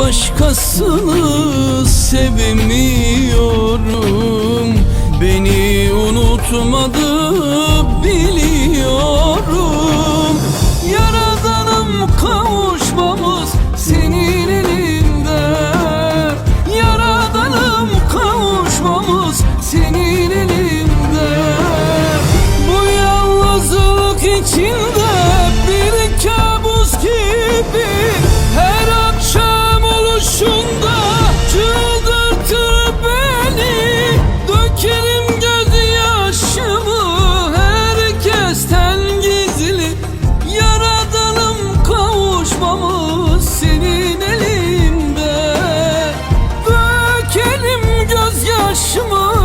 Başkasını sevmiyorum. Beni unutmadı biliyorum. Yaradanım kavuşmamız senin elinde. Yaradanım kavuşmamız senin elinde. Bu yalnızlık için Arabamız senin elinde. Dökelim gözyaşımı.